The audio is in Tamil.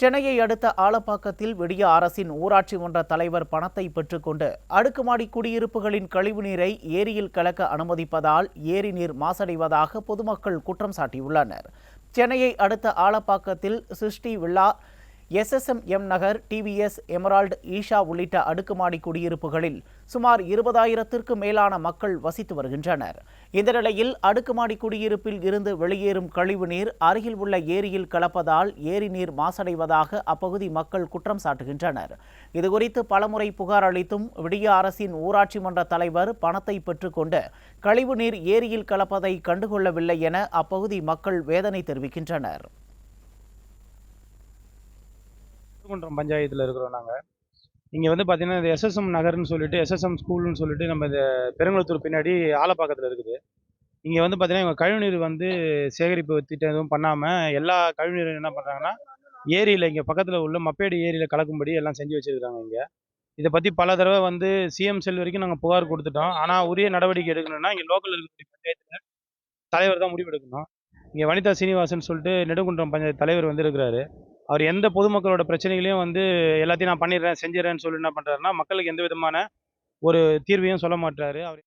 சென்னையை அடுத்த ஆலப்பாக்கத்தில் விடிய அரசின் ஊராட்சி மன்ற தலைவர் பணத்தை பெற்றுக்கொண்டு அடுக்குமாடி குடியிருப்புகளின் கழிவுநீரை ஏரியில் கலக்க அனுமதிப்பதால் ஏரி நீர் மாசடைவதாக பொதுமக்கள் குற்றம் சாட்டியுள்ளனர். சென்னையை அடுத்த ஆலப்பாக்கத்தில் சிருஷ்டி விழா SSM M Nagar TVS emerald Isha உள்ளிட்ட அடுக்குமாடி குடியிருப்புகளில் சுமார் இருபதாயிரத்திற்கு மேலான மக்கள் வசித்து வருகின்றனர். இந்த நிலையில் அடுக்குமாடி குடியிருப்பில் இருந்து வெளியேறும் கழிவுநீர் அருகில் உள்ள ஏரியில் கலப்பதால் ஏரி நீர் மாசடைவதாக அப்பகுதி மக்கள் குற்றம் சாட்டுகின்றனர். இதுகுறித்து பலமுறை புகார் அளித்தும் விடிய அரசின் ஊராட்சி மன்ற தலைவர் பணத்தை பெற்றுக்கொண்டு கழிவுநீர் ஏரியில் கலப்பதை கண்டுகொள்ளவில்லை என அப்பகுதி மக்கள் வேதனை தெரிவிக்கின்றனர். திருக்குன்றம் பஞ்சாயத்தில் இருக்கிறோம் நாங்கள் இங்கே வந்து பார்த்தீங்கன்னா இந்த எஸ்எஸ்எம் நகர்னு சொல்லிட்டு எஸ்எஸ்எம் ஸ்கூல்னு சொல்லிட்டு நம்ம இந்த பெருங்குளத்தூர் பின்னாடி ஆலப்பாக்கத்தில் இருக்குது. இங்கே வந்து பார்த்தீங்கன்னா இவங்க கழிவுநீர் வந்து சேகரிப்பு திட்டம் எதுவும் பண்ணாமல் எல்லா கழிவுநீரும் என்ன பண்ணுறாங்கன்னா ஏரியில் இங்கே பக்கத்தில் உள்ள மப்பேடு ஏரியில் கலக்கும்படி எல்லாம் செஞ்சு வச்சுருக்காங்க இங்கே. இதை பற்றி பல தடவை வந்து சிஎம் செல் வரைக்கும் நாங்கள் புகார் கொடுத்துட்டோம். ஆனால் உரிய நடவடிக்கை எடுக்கணும்னா இங்கே லோக்கல் இருக்கக்கூடிய பஞ்சாயத்தில் தலைவர் தான் முடிவு எடுக்கணும் இங்கே வனிதா சீனிவாசன் சொல்லிட்டு நெடுங்குன்றம் பஞ்சாயத்து தலைவர் வந்து இருக்கிறாரு. அவர் எந்த பொதுமக்களோட பிரச்சனைகளையும் வந்து எல்லாத்தையும் நான் பண்ணிடுறேன் செஞ்சிடறேன்னு சொல்லி என்ன பண்ணுறாருன்னா மக்களுக்கு எந்த விதமான ஒரு தீர்வையும் சொல்ல மாட்டாரு அவர்